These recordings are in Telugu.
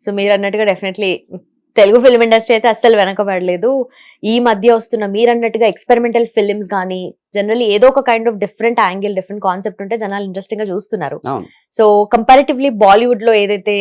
సో మీరు అన్నట్టుగా డెఫినెట్లీ తెలుగు ఫిల్మ్ ఇండస్ట్రీ అయితే అస్సలు వెనకబడలేదు. ఈ మధ్య వస్తున్న మీరు అన్నట్టుగా ఎక్స్పెరిమెంటల్ ఫిల్మ్స్ కానీ జనరల్లీ ఏదో ఒక kind of different angle different concept ఉంటే జనాలు ఇంట్రెస్టింగ్గా చూస్తున్నారు. సో కంపారిటివ్లీ బాలీవుడ్లో ఏదైతే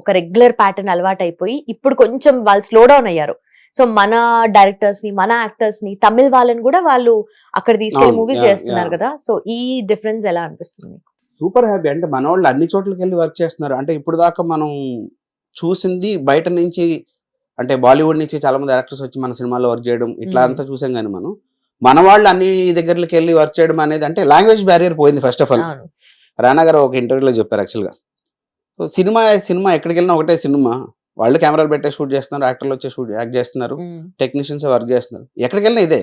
ఒక రెగ్యులర్ ప్యాటర్న్ అలవాటు అయిపోయి ఇప్పుడు కొంచెం వాళ్ళు స్లో డౌన్ అయ్యారు. సో మన డైరెక్టర్స్ని మన యాక్టర్స్ని తమిళ్ వాళ్ళని కూడా వాళ్ళు అక్కడ తీసుకెళ్ళి మూవీస్ చేస్తున్నారు. కదా. సో ఈ డిఫరెన్స్ ఎలా అనిపిస్తుంది సూపర్ హ్యాపీ. అంటే మన వాళ్ళు అన్ని చోట్లకి వెళ్ళి వర్క్ చేస్తున్నారు. అంటే ఇప్పుడు దాకా మనం చూసింది బయట నుంచి అంటే బాలీవుడ్ నుంచి చాలా మంది యాక్టర్స్ వచ్చి మన సినిమాలో వర్క్ చేయడం ఇట్లా. అంతా చూసాం కానీ మనం. మన వాళ్ళు అన్ని దగ్గరికి వెళ్ళి వర్క్ చేయడం అనేది అంటే లాంగ్వేజ్ బ్యారియర్ పోయింది ఫస్ట్ ఆఫ్ ఆల్ రానా గారు ఒక ఇంటర్వ్యూలో చెప్పారు యాక్చువల్గా సినిమా సినిమా ఎక్కడికి వెళ్ళినా ఒకటే సినిమా. వాళ్ళు కెమెరాలు పెట్టే షూట్ చేస్తున్నారు యాక్టర్లు వచ్చి షూట్ యాక్ట్ చేస్తున్నారు టెక్నీషియన్స్ వర్క్ చేస్తున్నారు. ఎక్కడికి వెళ్ళినా ఇదే.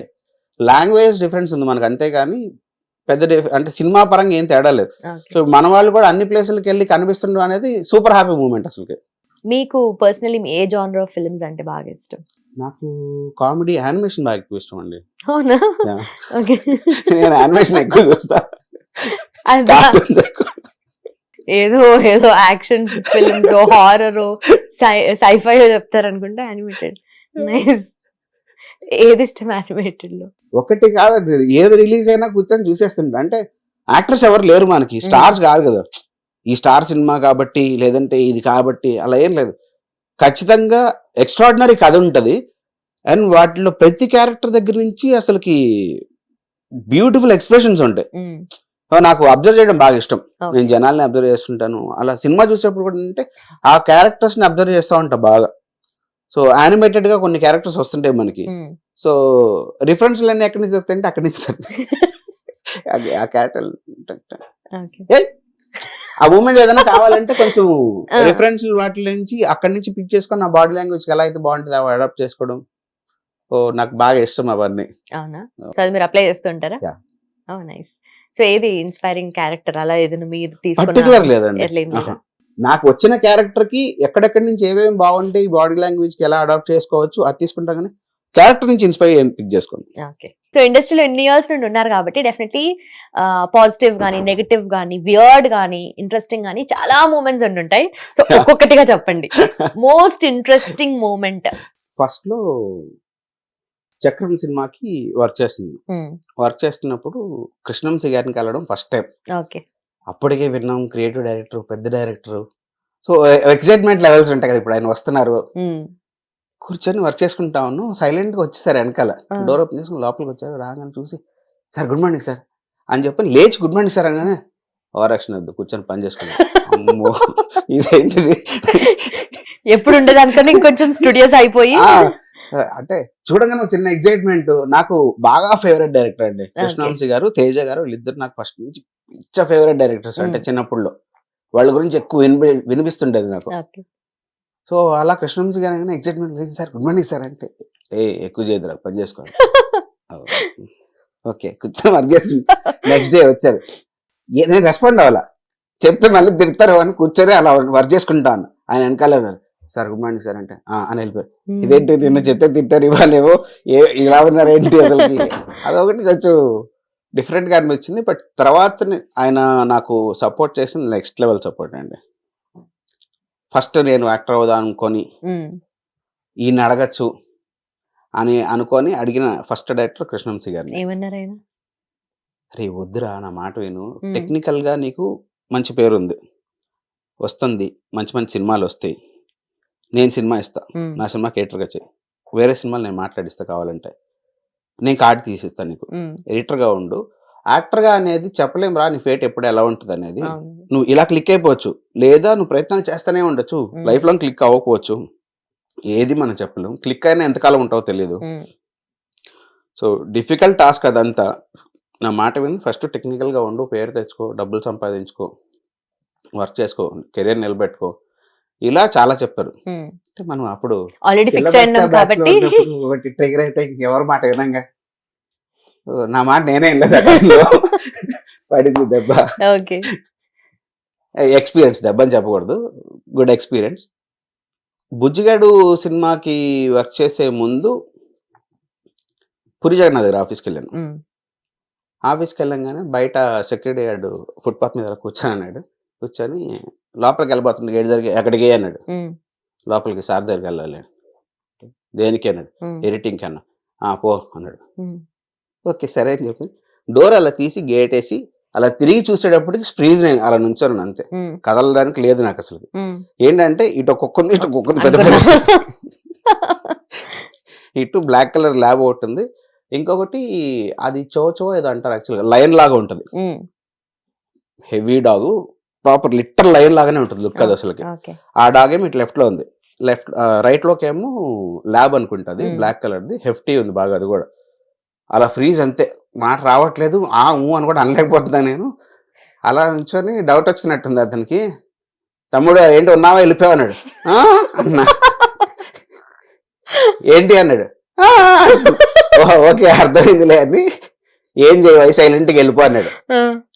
లాంగ్వేజ్ డిఫరెన్స్ ఉంది మనకు అంతేగాని పెద్ద అంటే సినిమా పరంగా ఏం తేడా లేదు. సో మన వాళ్ళు కూడా అన్ని ప్లేసులకి వెళ్ళి కనిపిస్తుండడం అనేది సూపర్ హ్యాపీ మూమెంట్ అసలుకి. మీకు పర్సనలీ ఏ జానర్ ఆఫ్ ఫిల్మ్స్ అంటే బాగా ఇష్టం? నాకు కామెడీ యానిమేషన్ బాగా ఎక్కువ ఇష్టం అండి. అవునా. ఓకే. నేను యానిమేషన్ ఎక్కువ చూస్తా. ఏదో ఏదో యాక్షన్ ఫిల్మ్స్ హారర్ సైఫై చెప్తారు అనుకుంటే యానిమేటెడ్ నైస్ ఏది ఇష్టం యానిమేటెడ్లో? ఒకటి కాదండి ఏది రిలీజ్ అయినా కూర్చొని చూసేస్తుంటా అంటే యాక్టర్స్ ఎవరు లేరు మనకి. స్టార్స్ కాదు కదా. ఈ స్టార్ సినిమా కాబట్టి లేదంటే ఇది కాబట్టి అలా ఏం లేదు. ఖచ్చితంగా ఎక్స్ట్రాడినరీ కథ ఉంటది. అండ్ వాటిలో ప్రతి క్యారెక్టర్ దగ్గర నుంచి అసలుకి బ్యూటిఫుల్ ఎక్స్ప్రెషన్స్ ఉంటాయి. నాకు అబ్జర్వ్ చేయడం బాగా ఇష్టం. నేను జనాల్ని అబ్జర్వ్ చేస్తుంటాను. అలా సినిమా చూసేటప్పుడు కూడా అంటే ఆ క్యారెక్టర్స్ని అబ్జర్వ్ చేస్తూ ఉంటా బాగా. సో యానిమేటెడ్గా కొన్ని క్యారెక్టర్స్ వస్తుంటాయి మనకి. సో రిఫరెన్స్లు అన్ని ఎక్కడి నుంచి దొరుకుతాయంటే అక్కడి నుంచి దొరుకుతాయి. ఆ క్యారెక్టర్. ఆ మూమెంట్ ఏదైనా కావాలంటే కొంచెం. రిఫరెన్స్ వాటి నుంచి అక్కడి నుంచి పిక్ చేసుకొని నా బాడీ లాంగ్వేజ్ ఎలా అయితే బాగుంటుంది అవి అడాప్ట్ చేసుకోవడం. ఓ నాకు బాగా ఇష్టం అవన్నీ. అవునా? సో అది మీరు అప్లై చేస్తుంటారా. ఓ నైస్ సో ఏది ఇన్స్పైరింగ్ క్యారెక్టర్ అలా ఏదైనా మీరు పర్టికులర్ తీసుకున్న లేదండి. నాకు వచ్చిన క్యారెక్టర్కి ఎక్కడెక్కడి నుంచి ఏమేమి బాగుంటాయి బాడీ లాంగ్వేజ్కి ఎలా అడాప్ట్ చేసుకోవచ్చు అది తీసుకుంటా కానీ క్యారెక్టర్ నుంచి ఇన్స్పైర్ అయ్యి పిక్ చేసుకోండి ఓకే సో ఇండస్ట్రీలో ఎన్ని ఇయర్స్ నుండి ఉన్నారు కాబట్టి డెఫినెట్లీ పాజిటివ్ గానీ నెగటివ్ గానీ వియర్డ్ గానీ ఇంట్రెస్టింగ్ గానీ చాలా మూమెంట్స్ ఉండుంటాయి సో ఒక్కొక్కటిగా చెప్పండి. మోస్ట్ ఇంట్రెస్టింగ్ మూమెంట్ ఫస్ట్లో చక్రం సినిమాకి వర్క్ చేస్తున్నాను వర్క్ చేస్తున్నప్పుడు కృష్ణంశి గారిని కలవడం ఫస్ట్ టైం ఓకే అప్పటికే విన్నాం క్రియేటివ్ డైరెక్టర్ పెద్ద డైరెక్టర్ సో ఎక్సైట్మెంట్ లెవెల్స్ ఉంటాయి కదా ఇప్పుడు ఆయన వస్తున్నారు. కూర్చొని వర్క్ చేసుకుంటా ఉన్నాం. సైలెంట్గా వచ్చేసారు వెనకాల. డోర్ ఓపెన్ చేసుకుని లోపలికి వచ్చారు. రాగానే చూసి సార్ గుడ్ మార్నింగ్ సార్. అని చెప్పి లేచి గుడ్ మార్నింగ్ సార్ అనగానే ఓవర్ యాక్షన్ వద్దు కూర్చొని పని చేసుకున్నాం అమ్మో ఇదేంటిది? ఎప్పుడు ఉండేదానికన్నా ఇంకొంచెం స్టూడియోస్ అయిపోయి. అంటే చూడగానే ఒక చిన్న ఎగ్జైట్మెంట్. నాకు బాగా ఫేవరెట్ డైరెక్టర్ అండి. కృష్ణవంశీ గారు తేజ గారు వీళ్ళిద్దరు నాకు ఫస్ట్ నుంచి ఇచ్చ ఫేవరెట్ డైరెక్టర్స్. అంటే. చిన్నప్పుడులో. వాళ్ళ గురించి ఎక్కువ వినిపి వినిపిస్తుండేది నాకు. సో అలా కృష్ణవంశీ గారు అనగానే ఎగ్జైట్మెంట్ లేదు సార్ గుడ్ మార్నింగ్ సార్ అంటే. ఏ ఎక్కువ చేయదురా పని చేసుకోండి ఓకే కూర్చొని వర్క్ చేసుకుంటా నెక్స్ట్ డే వచ్చారు. నేను రెస్పాండ్ అవ్వాలా? చెప్తే మళ్ళీ తిడతారు అని కూర్చొని అలా వర్క్ చేసుకుంటాను. ఆయన వెనకాల ఉన్నారు. సార్ గుడ్ మార్నింగ్ సార్ అంటే "ఆ" అని వెళ్ళిపోయారు. ఇదేంటి నిన్న చెప్తే తింటారు ఇవ్వాలేవో ఏ ఇలా ఉన్నారు ఏంటి అసలుకి? అదొకటి కొంచెం డిఫరెంట్గా అనిపించింది బట్ తర్వాత ఆయన నాకు సపోర్ట్ చేసింది నెక్స్ట్ లెవెల్ సపోర్ట్ అండి. ఫస్ట్ నేను యాక్టర్ అవుదాం అనుకొని ఈయన అడగచ్చు అని అనుకొని అడిగిన ఫస్ట్ డైరెక్టర్ కృష్ణంశి గారిని. ఏమన్నారు ఆయన? రే వద్దురా నా మాట విను. Hmm. టెక్నికల్గా నీకు మంచి పేరు ఉంది వస్తుంది. మంచి మంచి సినిమాలు వస్తాయి. నేను సినిమా ఇస్తా. నా సినిమా కేటర్గా చేయి. వేరే సినిమాలు నేను మాట్లాడిస్తా కావాలంటే. నేను కార్డు తీసిస్తాను నీకు. ఎడిటర్గా ఉండు. యాక్టర్గా అనేది చెప్పలేం రా నీ ఫేట్ ఎప్పుడు ఎలా ఉంటుంది అనేది. నువ్వు ఇలా క్లిక్ అయిపోవచ్చు. లేదా నువ్వు ప్రయత్నాలు చేస్తూనే ఉండొచ్చు. లైఫ్ లాంగ్ క్లిక్ అవ్వకపోవచ్చు. ఏది మనం చెప్పలేం. క్లిక్ అయినా ఎంతకాలం ఉంటావో తెలియదు సో డిఫికల్ట్ టాస్క్ అదంతా. నా మాట విని. ఫస్ట్ టెక్నికల్గా ఉండు. పేరు తెచ్చుకో. డబ్బులు సంపాదించుకో. వర్క్ చేసుకో. కెరీర్ నిలబెట్టుకో. ఇలా చాలా చెప్పారు. మనం అప్పుడు ఆల్రెడీ ఫిక్స్ అయినాం కాబట్టి. ఒకటి ట్రిగర్ అయితే ఎవరి మాట వినంగా. నా మాట నేనే లో. పడింది దెబ్బ. ఓకే. ఎక్స్పీరియన్స్ దెబ్బ అని చెప్పకూడదు. Good experience. బుజ్జిగాడు సినిమాకి వర్క్ చేసే ముందు పురి జగన్నాథ్ దగ్గర ఆఫీస్కి వెళ్ళాను. ఆఫీస్కి వెళ్ళంగానే బయట సెక్యూరిటీ గార్డ్ ఫుట్పాత్ మీద కూర్చొని అన్నాడు. కూర్చొని లోపలికి వెళ్ళిపోతుంది గేట్ జరిగి ఎక్కడికి అన్నాడు. లోపలికి సార్ దగ్గరికి వెళ్ళాలి. దేనికి అన్నాడు. ఎడిటింగ్కి అన్నా. "ఆ, పో అన్నాడు. ఓకే సరే అని చెప్పి డోర్ అలా తీసి గేట్ వేసి అలా తిరిగి చూసేటప్పటికి ఫ్రీజ్ నేను అలా నుంచాను అంతే. కదలడానికి లేదు నాకు అసలు. ఏంటంటే ఇటు ఒక కుక్క ఉంది ఇటు ఒక కుక్క ఉంది పెద్ద పెద్ద. ఇటు బ్లాక్ కలర్ ల్యాబ్ ఒకటి ఉంది. ఇంకొకటి అది చో చో ఏదో అంటారు యాక్చువల్గా లైన్ లాగా ఉంటుంది. Heavy dog proper litter line లాగానే ఉంటుంది లుక్ అది అసలుకి. ఆ డాగ్ ఏమో ఇటు లెఫ్ట్లో ఉంది. లెఫ్ట్ రైట్లోకి ఏమో ల్యాబ్ అనుకుంటుంది. బ్లాక్ కలర్ది హెఫ్టీ ఉంది బాగా అది కూడా. అలా ఫ్రీజ్ అంతే. మాట రావట్లేదు. ఆ ఊ అని కూడా అనలేకపోతున్నా నేను. అలా నుంచొని డౌట్ వచ్చినట్టుంది అతనికి. తమ్ముడు ఏంటి ఉన్నావా? వెళ్ళిపోయావు అన్నాడు? అన్నా. ఏంటి? అన్నాడు. "ఆ" "ఓ, ఓకే అర్థమైందిలే అని. ఏం చేయవు? సైలెంట్కి వెళ్ళిపో అన్నాడు.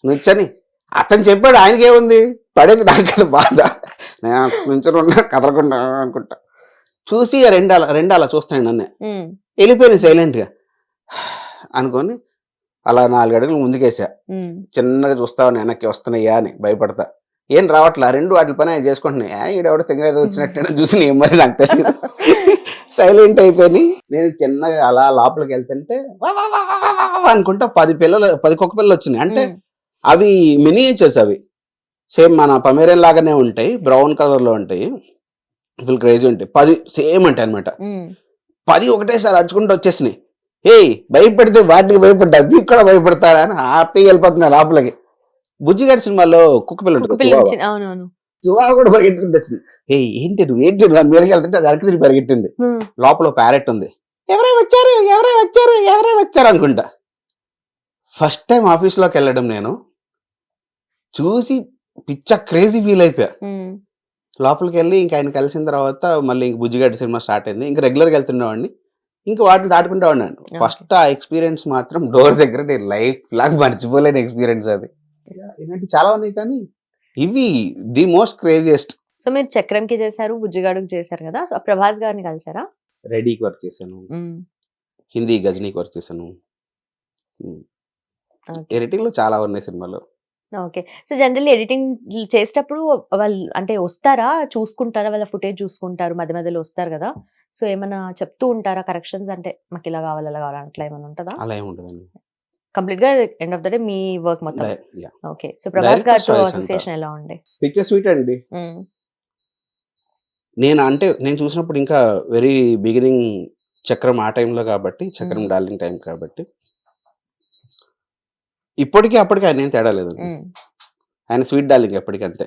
నుంచని. అతను చెప్పాడు ఆయనకి ఏముంది? పడేది నాకు కదా బాధ. నేను నుంచొని ఉన్నా కదలకుండా అనుకుంటా. చూసి రెండు అలా రెండు అలా చూస్తాను నన్ను. వెళ్ళిపోయింది సైలెంట్గా. అనుకొని అలా నాలుగు అడుగులు ముందుకేసా చిన్నగా చూస్తావు వెనక్కి వస్తున్నాయా అని భయపడతా. ఏం రావట్లా? రెండు వాటి పని చేసుకుంటున్నాయి. "ఆ, ఈడెవడో తెంగరేదో వచ్చినట్టు చూసి నేను మరి నాకు తెలియదు సైలెంట్ అయిపోయి నేను చిన్నగా అలా లోపలికి వెళ్తుంటే అనుకుంటా పది పిల్లలు పది కుక్క పిల్లలు వచ్చినాయి. అంటే అవి మినియేచర్స్ అవి. సేమ్ మన పమేరియన్ లాగానే ఉంటాయి బ్రౌన్ కలర్లో ఉంటాయి. ఫుల్ క్రేజీ ఉంటాయి. పది సేమ్ ఉంటాయి అనమాట పది ఒకటేసారి అడుచుకుంటూ వచ్చేసినాయి. ఏయ్ భయపెడితే వాటికి భయపడ్డా మీకు కూడా భయపడతారా అని హ్యాపీగా వెళ్ళిపోతున్నా లోపలికి. బుజ్జిగాడి సినిమాలో కుక్క పిల్ల అవునవును. కూడా పరిగెత్తుకుంటూ వచ్చింది. ఏయ్ ఏంటి నువ్వు? ఏంటి నువ్వు? మీదకి వెళ్తుంటే అది అరకు తిరిగి పరిగెట్టింది. లోపల ప్యారెట్ ఉంది. ఎవరే వచ్చారు? ఎవరే వచ్చారు? ఎవరే వచ్చారు అనుకుంటా. ఫస్ట్ టైం ఆఫీస్లోకి వెళ్ళడం నేను. చూసి పిచ్చ క్రేజీ ఫీల్ అయిపోయా. లోపలికి వెళ్ళి ఇంకా ఆయన కలిసిన తర్వాత మళ్ళీ ఇంక బుజ్జిగడ్డ సినిమా స్టార్ట్ అయింది. ఇంకా రెగ్యులర్గా వెళ్తుండేవాడిని. ఇంకా వాటిని దాటుకుంటూ ఉన్నాను. ఫస్ట్ ఆ ఎక్స్పీరియన్స్ మాత్రం డోర్ దగ్గర నేను లైఫ్ లాగ్ మర్చిపోలేని ఎక్స్పీరియన్స్ అది. ఇలాంటి చాలా ఉన్నాయి కానీ ఇవి ది మోస్ట్ క్రేజియస్ట్ సో మీరు చక్రంకి చేశారు బుజ్జిగాడుకి చేశారు కదా? సో ప్రభాస్ గారిని కలిసారా రెడీకి వర్క్ చేశాను. ఉమ్, హిందీ గజనీకి వర్క్ చేశాను. Okay. ఎడిటింగ్లో చాలా ఉన్నాయి సినిమాలు. ఓకే. సో జనరల్లీ ఎడిటింగ్ చేసేటప్పుడు వాళ్ళు అంటే వస్తారా? చూసుకుంటారా? వాళ్ళ ఫుటేజ్ చూసుకుంటారు. మధ్య మధ్యలో వస్తారు కదా? సో ఏమైనా చెప్తూ ఉంటారా? కరెక్షన్స్ అంటే మాకు ఇలా కావాలి అలా కావాలి అట్లా ఏమైనా ఉంటుందా? అలా ఏమి ఉండదండి. కంప్లీట్గా ఎండ్ ఆఫ్ ద డే మీ వర్క్ మొత్తం. ఓకే. సో ప్రభాస్ గారితో అంతా. అసోసియేషన్ ఎలా ఉండే పిక్చర్ స్వీట్ అండి. నేను అంటే నేను చూసినప్పుడు ఇంకా వెరీ బిగినింగ్ చక్రం ఆ టైంలో కాబట్టి చక్రం. డార్లింగ్ టైం కాబట్టి ఇప్పటికీ అప్పటికి ఆయన ఏం తేడా లేదు ఆయన స్వీట్ డార్లింగ్ ఎప్పటికీ అంతే.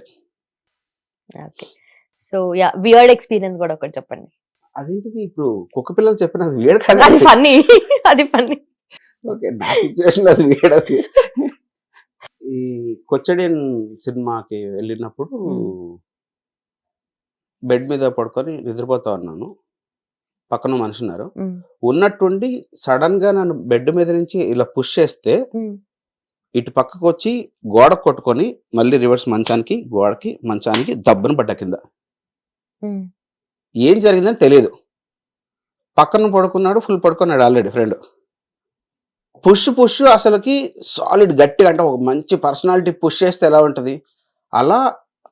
సో యా వియర్డ్ ఎక్స్పీరియన్స్ కూడా ఒకటి చెప్పండి. అదేంటిది ఇప్పుడు కుక్క పిల్లలు చెప్పిన అది వేడు అది కదా ఫన్నీ. అది ఫన్నీ. ఓకే నా సిచ్యువేషన్ అది వేడు అది. ఈ కొచ్చడియన్ సినిమాకి వెళ్ళినప్పుడు బెడ్ మీద పడుకొని నిద్రపోతా ఉన్నాను. పక్కన మనిషి ఉన్నారు. ఉన్నట్టుండి సడన్గా నన్ను బెడ్ మీద నుంచి ఇలా పుష్ చేస్తే ఇటు పక్కకు వచ్చి గోడ కొట్టుకొని మళ్ళీ రివర్స్ మంచానికి గోడకి మంచానికి దబ్బున పడ్డ కింద. ఏం జరిగిందని తెలియదు పక్కన పడుకున్నాడు ఫుల్ పడుకున్నాడు ఆల్రెడీ ఫ్రెండ్. పుష్ పుష్ అసలుకి సాలిడ్ గట్టిగా అంటే ఒక మంచి పర్సనాలిటీ పుష్ చేస్తే ఎలా ఉంటది? అలా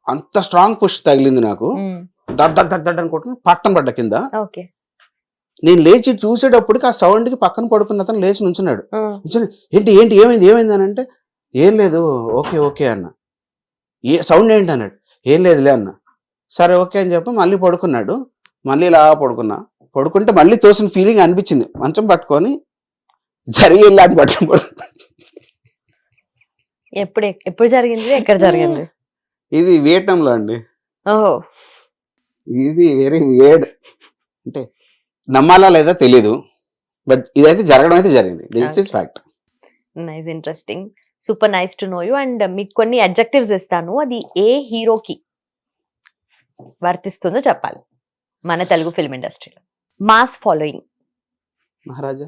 అంత స్ట్రాంగ్ పుష్ తగిలింది నాకు. దడ్ దడ్ దడ్ దడ్ అనుకుంటున్నా పట్టం పడ్డ కింద. ఓకే. నేను లేచి చూసేటప్పటికి ఆ సౌండ్కి పక్కన పడుకున్న అతను లేచి నుంచున్నాడు. ఏంటి ఏంటి ఏమైంది ఏమైంది? అని అంటే ఏం లేదు ఓకే ఓకే అన్న. ఏ సౌండ్ ఏంటి అన్నాడు. ఏం లేదులే అన్న. సరే ఓకే అని చెప్పి మళ్ళీ పడుకున్నాడు. మళ్ళీ ఇలా పడుకున్నా. పడుకుంటే మళ్ళీ తోసిన ఫీలింగ్ అనిపించింది. మంచం పట్టుకొని జరిగి వెళ్ళాను పట్టుకుని. ఎప్పుడు ఎప్పుడు జరిగింది? ఎక్కడ జరిగింది? ఇది వియట్నాంలో అండి. ఓహో. ఇది వెరీ వేడ్ అంటే నమ్మాలా లేదా తెలీదు. బట్ ఇదైతే జరగడం అయితే జరిగింది. This is. Fact. Nice interesting super nice to know you and మీకు కొన్ని అడ్జెక్టివ్స్ ఇస్తాను. అది ఏ హీరోకి వర్తిస్తుందో చెప్పాలి. మన తెలుగు ఫిల్మ్ ఇండస్ట్రీలో mass following Maharaja?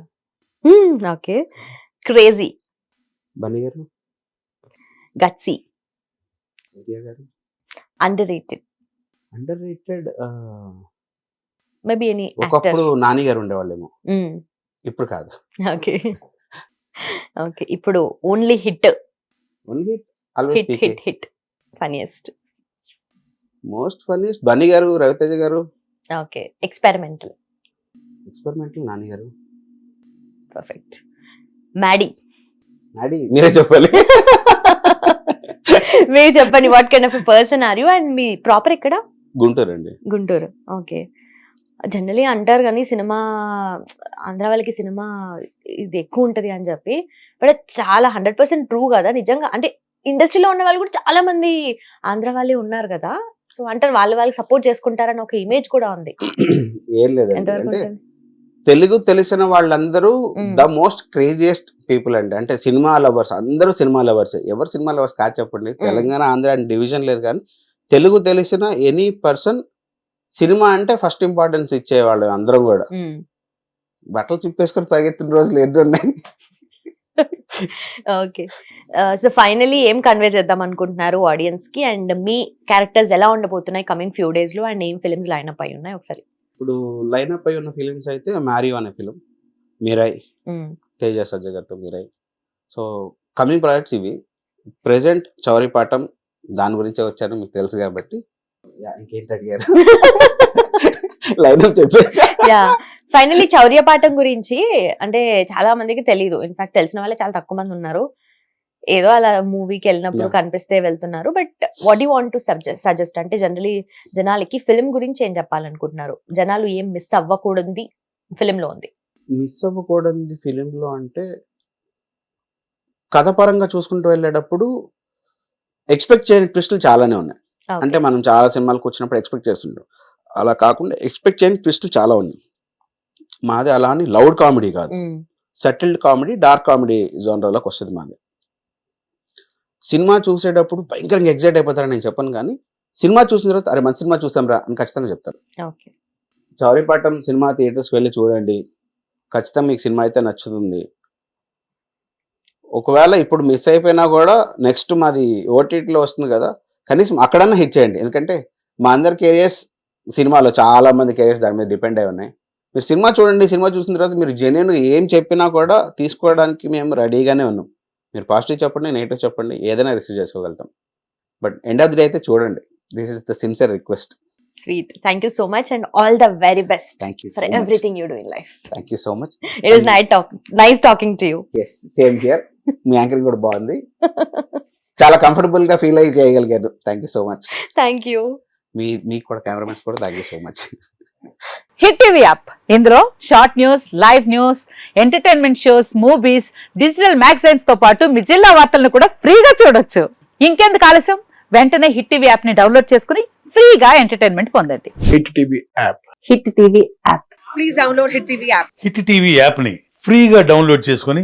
Okay crazy Bunny గారు? Gutsy under rated under rated maybe any ఒకప్పుడు నాని గారు ఉండేవాళ్ళేమో ఇప్పుడు కాదు. ఓకే ఓకే ఇప్పుడు only hit only always hit hit hit funniest most funniest Bunny గారు రవితేజ గారు? ఓకే ఎక్స్పెరిమెంటల్ ఎక్స్పెరిమెంటల్ నాన్నగారు పర్ఫెక్ట్ మ్యాడీ నాడి మీరే చెప్పాలి. మీరు చెప్పండి what kind of person are you and me proper ఎక్కడ? గుంటూరు అండి గుంటూరు. ఓకే జనరలీ అంటారు కానీ సినిమా ఆంధ్ర వాళ్ళకి సినిమా ఇది ఎక్కువ ఉంటది అని చెప్పి. బట్ చాలా హండ్రెడ్ పర్సెంట్ ట్రూ కదా? నిజంగా అంటే ఇండస్ట్రీలో ఉన్న వాళ్ళు కూడా చాలా మంది ఆంధ్ర వాళ్ళే ఉన్నారు కదా. సో అంటారు వాళ్ళు వాళ్ళకి సపోర్ట్ చేసుకుంటారని ఒక ఇమేజ్ కూడా ఉంది. ఏం ఉంటుంది? తెలుగు తెలిసిన వాళ్ళందరూ. ద మోస్ట్ క్రేజియస్ట్ పీపుల్ అండి. అంటే సినిమా లవర్స్ అందరూ సినిమా లవర్స్. ఎవరు సినిమా లవర్స్ కాదు చెప్పండి. తెలంగాణ ఆంధ్ర అని డివిజన్ లేదు కానీ తెలుగు తెలిసిన ఎనీ పర్సన్ సినిమా అంటే ఫస్ట్ ఇంపార్టెన్స్ ఇచ్చేవాళ్ళు అందరం కూడా. బట్టలు చిప్పేసుకొని పరిగెత్తిన రోజులు ఎన్ని ఉన్నాయి? ఓకే. సో ఫైనలీ ఏం కన్వే చేద్దాం అనుకుంటున్నారు ఆడియన్స్కి? అండ్ మీ క్యారెక్టర్స్ ఎలా ఉండబోతున్నాయి కమింగ్ ఫ్యూ డేస్లో? అండ్ ఏం ఫిల్మ్స్ లైన్ అప్ అయి ఉన్నాయి ఒకసారి? ఇప్పుడు లైనప్ అయి ఉన్న ఫిలిమ్స్ అయితే మ్యారియో అనే ఫిలిం మీరాయ్. తేజ సజ్జ గారితో మీరాయ్ సో కమింగ్ ప్రాజెక్ట్స్ ఇవి. ప్రెసెంట్ చౌరీపాఠం దాని గురించే వచ్చాను మీకు తెలుసు కాబట్టి. ఇంకేంటి అడిగారు లైనప్ చెప్పేసి యా ఫైనలీ చౌర్యపాఠం గురించి అంటే చాలా మందికి తెలియదు ఇన్ఫాక్ట్ తెలిసిన వాళ్ళే చాలా తక్కువ మంది ఉన్నారు. ఏదో అలా మూవీకి వెళ్ళినప్పుడు. కనిపిస్తే వెళ్తున్నారు. But what you want to suggest suggest అంటే జనరలీ జనాలకి ఫిల్మ్ గురించి ఏం చెప్పాలనుకుంటున్నారు? జనాలు ఏం మిస్ అవ్వకూడదు ఫిల్మ్లో ఉంది. మిస్ అవ్వకూడదు ఫిలింలో అంటే కథ పరంగా చూసుకుంటూ వెళ్ళేటప్పుడు ఎక్స్పెక్ట్ చేయని ట్విస్టులు చాలానే ఉన్నాయి. అంటే మనం చాలా సినిమాలకు వచ్చినప్పుడు ఎక్స్పెక్ట్ చేస్తుంటాం. అలా కాకుండా ఎక్స్పెక్ట్ చేయని ట్విస్టులు చాలా ఉన్నాయి. మాది అలా అని లౌడ్ కామెడీ కాదు. సెటిల్డ్ కామెడీ డార్క్ కామెడీ జోనర్లోకి వస్తుంది మాది. సినిమా చూసేటప్పుడు భయంకరంగా ఎగ్జైట్ అయిపోతారని నేను చెప్పను కానీ సినిమా చూసిన తర్వాత అరే మంచి సినిమా చూసాం రా అని ఖచ్చితంగా చెప్తారు. చౌరీపాటం సినిమా థియేటర్స్కి వెళ్ళి చూడండి. ఖచ్చితంగా మీకు సినిమా అయితే నచ్చుతుంది. ఒకవేళ ఇప్పుడు మిస్ అయిపోయినా కూడా నెక్స్ట్ మాది ఓటీటీలో వస్తుంది కదా కనీసం అక్కడన్నా హిట్ చేయండి. ఎందుకంటే మా అందరి కెరియర్స్ సినిమాలో చాలా మంది కెరియర్స్ దాని మీద డిపెండ్ అయి ఉన్నాయి. మీరు సినిమా చూడండి సినిమా చూసిన తర్వాత మీరు జెన్యున్ ఏం చెప్పినా కూడా తీసుకోవడానికి మేము రెడీగానే ఉన్నాం. మీరు పాజిటివ్ చెప్పండి నెగిటివ్ చెప్పండి ఏదైనా రిసీవ్ చేసుకోగలుగుతాం. But end of the day అయితే చూడండి. This is the sincere request sweet thank you so much and all the very best thank you for everything you do in life thank you so much it is night talk nice talking to you yes same here మీ యాంకరింగ్ కూడా బాగుంది. చాలా కంఫర్టబుల్గా ఫీల్ అయ్యి చేయగలిగారు. Thank you so much thank you మీ మీకు కూడా కెమెరామెన్స్ కూడా thank you so much hit TV app ఇందులో short news live news entertainment shows movies digital మ్యాగజైన్స్తో పాటు మీ జిల్లా వార్తలను కూడా ఫ్రీగా చూడొచ్చు. ఇంకెందుకు ఆలస్యం? వెంటనే హిట్ టీవీ యాప్ని డౌన్లోడ్ చేసుకుని ఫ్రీగా ఎంటర్టైన్మెంట్ పొందండి. Hit TV app hit TV app hit TV యాప్ని ఫ్రీగా డౌన్లోడ్ చేసుకొని